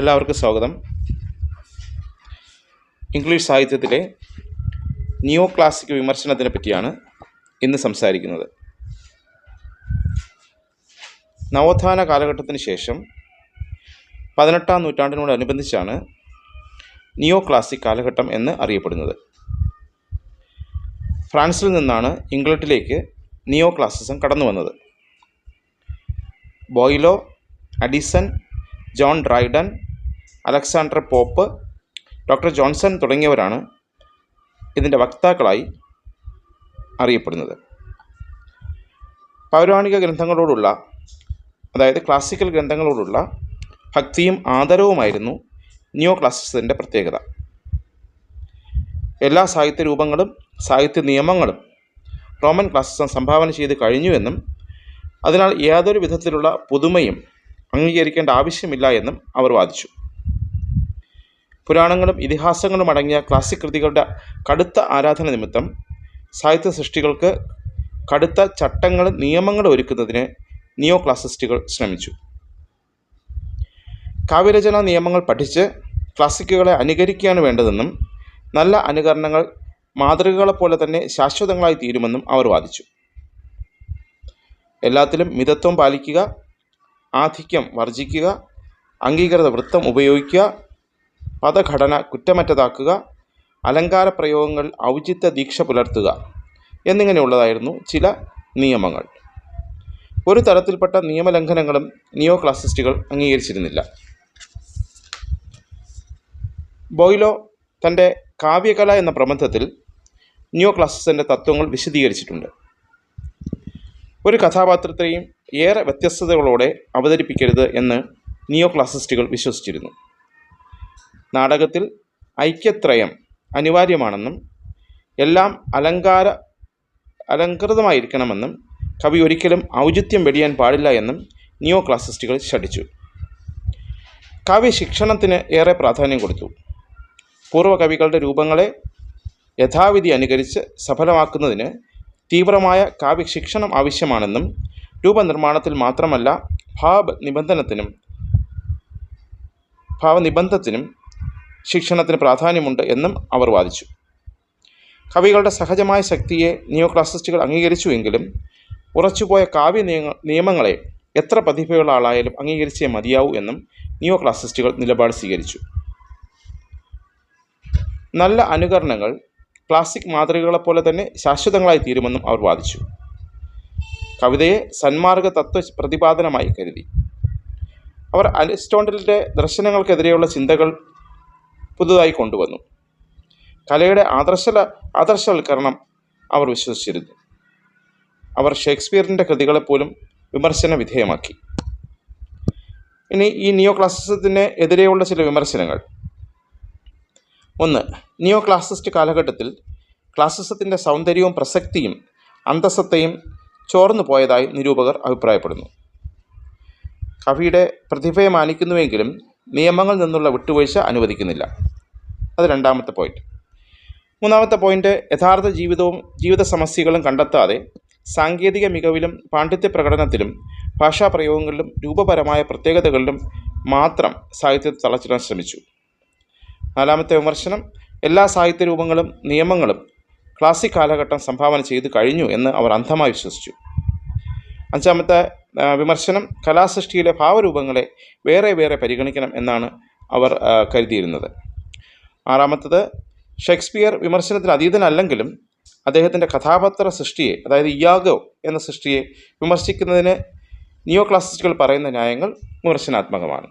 എല്ലാവർക്കും സ്വാഗതം. ഇംഗ്ലീഷ് സാഹിത്യത്തിലെ നിയോ ക്ലാസിക് വിമർശനത്തിനെ പറ്റിയാണ് ഇന്ന് സംസാരിക്കുന്നത്. നവോത്ഥാന കാലഘട്ടത്തിന് ശേഷം പതിനെട്ടാം നൂറ്റാണ്ടിനോടനുബന്ധിച്ചാണ് നിയോ ക്ലാസിക് കാലഘട്ടം എന്ന് അറിയപ്പെടുന്നത്. ഫ്രാൻസിൽ നിന്നാണ് ഇംഗ്ലണ്ടിലേക്ക് നിയോ ക്ലാസിസം കടന്നു വന്നത്. Boileau Addison John Dryden Alexander Pope doctor Johnson തുടങ്ങിയവരാണ് ഇതിന്റെ വക്താക്കളായി അറിയപ്പെടുന്നത്. പൗരാണിക ഗ്രന്ഥങ്ങളോടുള്ള അതായത് ക്ലാസിക്കൽ ഗ്രന്ഥങ്ങളോടുള്ള ഭക്തിയും ആദരവുമായിരുന്നു ന്യൂ ക്ലാസിസത്തിന്റെ പ്രത്യേകത. എല്ലാ സാഹിത്യ രൂപങ്ങളും സാഹിത്യ നിയമങ്ങളും റോമൻ ക്ലാസിസം സംഭാവന ചെയ്ത് കഴിഞ്ഞുവെന്നും അതിനാൽ യാതൊരു വിധത്തിലുള്ള പുതുമയും അംഗീകരിക്കേണ്ട ആവശ്യമില്ല എന്നും അവർ വാദിച്ചു. പുരാണങ്ങളും ഇതിഹാസങ്ങളും അടങ്ങിയ ക്ലാസിക് കൃതികളുടെ കടുത്ത ആരാധന നിമിത്തം സാഹിത്യ സൃഷ്ടികൾക്ക് കടുത്ത ചട്ടങ്ങളും നിയമങ്ങളും ഒരുക്കുന്നതിന് നിയോ ക്ലാസിസ്റ്റുകൾ ശ്രമിച്ചു. കാവ്യരചനാ നിയമങ്ങൾ പഠിച്ച് ക്ലാസിക്കുകളെ അനുകരിക്കുകയാണ് വേണ്ടതെന്നും നല്ല അനുകരണങ്ങൾ മാതൃകകളെപ്പോലെ തന്നെ ശാശ്വതങ്ങളായി തീരുമെന്നും അവർ വാദിച്ചു. എല്ലാത്തിലും മിതത്വം പാലിക്കുക ആധിക്യം വർജിക്കുക അംഗീകൃത വൃത്തം ഉപയോഗിക്കുക പദഘടന കുറ്റമറ്റതാക്കുക അലങ്കാര പ്രയോഗങ്ങൾ ഔചിത്യ ദീക്ഷ പുലർത്തുക എന്നിങ്ങനെയുള്ളതായിരുന്നു ചില നിയമങ്ങൾ. ഒരു തരത്തിൽപ്പെട്ട നിയമലംഘനങ്ങളും നിയോ ക്ലാസിസ്റ്റുകൾ അംഗീകരിച്ചിരുന്നില്ല. ബോയിലോ തന്റെ കാവ്യകല എന്ന പ്രബന്ധത്തിൽ ന്യൂ ക്ലാസിസിന്റെ തത്വങ്ങൾ വിശദീകരിച്ചിട്ടുണ്ട്. ഒരു കഥാപാത്രത്തെയും ഏറെ വ്യത്യസ്തതകളോടെ അവതരിപ്പിക്കരുത് എന്ന് നിയോ ക്ലാസിസ്റ്റുകൾ വിശ്വസിച്ചിരുന്നു. നാടകത്തിൽ ഐക്യത്രയം അനിവാര്യമാണെന്നും എല്ലാം അലങ്കാര അലങ്കൃതമായിരിക്കണമെന്നും കവി ഒരിക്കലും ഔചിത്യം വെടിയാൻ പാടില്ല എന്നും നിയോ ക്ലാസിസ്റ്റുകൾ ശഠിച്ചു. കവി ശിക്ഷണത്തിന് ഏറെ പ്രാധാന്യം കൊടുത്തു. പൂർവകവികളുടെ രൂപങ്ങളെ യഥാവിധി അനുകരിച്ച് സഫലമാക്കുന്നതിന് തീവ്രമായ കാവ്യ ശിക്ഷണം ആവശ്യമാണെന്നും രൂപനിർമ്മാണത്തിൽ മാത്രമല്ല ഭാവ നിബന്ധനത്തിനും ഭാവനിബന്ധത്തിനും ശിക്ഷണത്തിന് പ്രാധാന്യമുണ്ട് എന്നും അവർ വാദിച്ചു. കവികളുടെ സഹജമായ ശക്തിയെ നിയോ ക്ലാസിസ്റ്റുകൾ അംഗീകരിച്ചുവെങ്കിലും ഉറച്ചുപോയ കാവ്യ നിയമങ്ങളെ എത്ര പ്രതിഭയുള്ള ആളായാലും അംഗീകരിച്ചേ മതിയാവൂ എന്നും നിയോ ക്ലാസിസ്റ്റുകൾ നിലപാട് സ്വീകരിച്ചു. നല്ല അനുകരണങ്ങൾ ക്ലാസിക് മാതൃകകളെപ്പോലെ തന്നെ ശാശ്വതങ്ങളായി തീരുമെന്നും അവർ വാദിച്ചു. കവിതയെ സന്മാർഗ തത്വ പ്രതിപാദനമായി കരുതി. അവർ അലിസ്റ്റോണ്ടലിന്റെ ദർശനങ്ങൾക്കെതിരെയുള്ള ചിന്തകൾ പുതുതായി കൊണ്ടുവന്നു. കലയുടെ ആദർശ ആദർശവൽക്കരണം അവർ വിശ്വസിച്ചിരുന്നു. അവർ ഷേക്സ്പിയറിന്റെ കൃതികളെപ്പോലും വിമർശന വിധേയമാക്കി. ഇനി ഈ നിയോ ക്ലാസിസത്തിന് എതിരെയുള്ള ചില വിമർശനങ്ങൾ. ഒന്ന് നിയോ ക്ലാസിസ്റ്റ് കാലഘട്ടത്തിൽ ക്ലാസിസത്തിന്റെ സൗന്ദര്യവും പ്രസക്തിയും അന്തസ്സത്തെയും ചോർന്നു പോയതായി നിരൂപകർ അഭിപ്രായപ്പെടുന്നു. കവിയുടെ പ്രതിഭയെ മാനിക്കുന്നുവെങ്കിലും നിയമങ്ങളിൽ നിന്നുള്ള വിട്ടുവീഴ്ച അനുവദിക്കുന്നില്ല. അത് രണ്ടാമത്തെ പോയിന്റ് മൂന്നാമത്തെ പോയിന്റ് യഥാർത്ഥ ജീവിതവും ജീവിത സമസ്യകളും കണ്ടെത്താതെ സാങ്കേതിക മികവിലും പാണ്ഡിത്യ പ്രകടനത്തിലും ഭാഷാ പ്രയോഗങ്ങളിലും രൂപപരമായ പ്രത്യേകതകളിലും മാത്രം സാഹിത്യത്തെ തളച്ചിടാൻ ശ്രമിച്ചു. നാലാമത്തെ വിമർശനം എല്ലാ സാഹിത്യ രൂപങ്ങളും നിയമങ്ങളും ക്ലാസിക് കാലഘട്ടം സംഭാവന ചെയ്ത് കഴിഞ്ഞു എന്ന് അവർ അന്ധമായി വിശ്വസിച്ചു. അഞ്ചാമത്തെ വിമർശനം കലാസൃഷ്ടിയിലെ ഭാവരൂപങ്ങളെ വേറെ വേറെ പരിഗണിക്കണം എന്നാണ് അവർ കരുതിയിരുന്നത്. ആറാമത്തത് ഷേക്സ്പിയർ വിമർശനത്തിന് അതീതനല്ലെങ്കിലും അദ്ദേഹത്തിന്റെ കഥാപാത്ര സൃഷ്ടിയെ അതായത് ഇയാഗോ എന്ന സൃഷ്ടിയെ വിമർശിക്കുന്നതിന് നിയോ ക്ലാസിക്കൽ പറയുന്ന ന്യായങ്ങൾ വിമർശനാത്മകമാണ്.